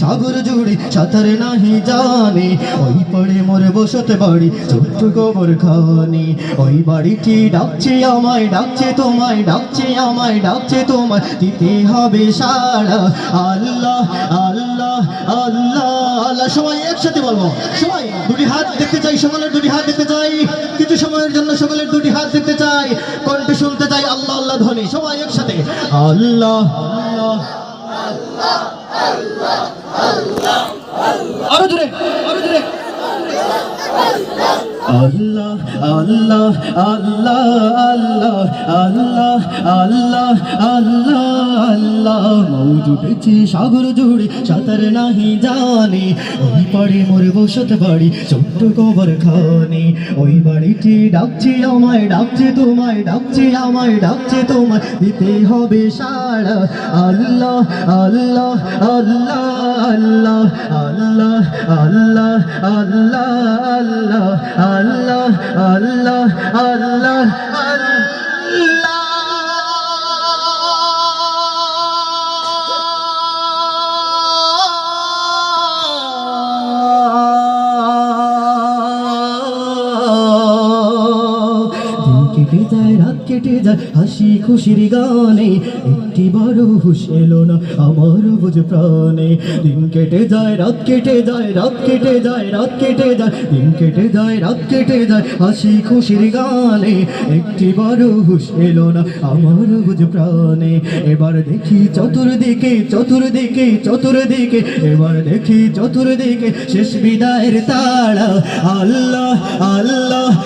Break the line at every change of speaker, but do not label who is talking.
সাগর জুড়ে সাঁতার নাহি জানে, ওই পড়ে মোরে বসতে বাড়ি ছোট্ট গোবর খানি। ওই বাড়িটি ডাকছে আমায়, ডাকছে তোমায়, ডাকছে আমায়, ডাকছে তোমায়, দিতে হবে সারা আল্লাহ আল্লাহ আল্লাহ আল্লাহ। সবাই একসাথে বলব, সবাই দুটি হাত দেখতে চাই, সকলের দুটি হাত দেখতে চাই। কিছু সময়ের জন্য সকলের দুটি হাত দেখতে চাই। কণ্ঠে শুনতে চাই, আল্লাহ আল্লাহ ধ্বনি সবাই একসাথে। আল্লাহ, আরও জোরে আরও জোরে। আল্লাহ আল্লাহ আল্লাহ আল্লাহ আল্লাহ আল্লাহ আল্লাহ। আল্লাহ মৌজুটেছি সাগর জুড়ে সাঁতার নাহি জানে ওই পাড়ে মোর বসত বাড়ি ছোট্ট কবর খানে ওই বাড়িটি ডাকছে আমায় ডাকছে তোমায় ডাকছে আমায় ডাকছে তোমায় দিতে হবে সারা আল্লাহ আল্লাহ আল্লাহ আল্লাহ আল্লাহ আল্লাহ আল্লাহ আল্লাহ আল্লাহ আল্লাহ আল্লাহ দিন কেটে যায় রাত কেটে যায়, হাসি খুশির গানে। একটি বড় হুশ এলো না আমার বুঝ প্রাণে। দিন কেটে যায়, রাত কেটে যায়, রাত কেটে যায়, রাত কেটে যায়। দিন কেটে যায়, রাত কেটে যায়, হাসি খুশির গানে। একটি বড় হুশ এলো না আমার বুঝ প্রাণে। এবার দেখি চতুর্দিকে চতুর্দিকে চতুর্দিকে। এবার দেখি চতুর্দিকে শেষ বিদায়ের তাড়া। আল্লাহ আল্লাহ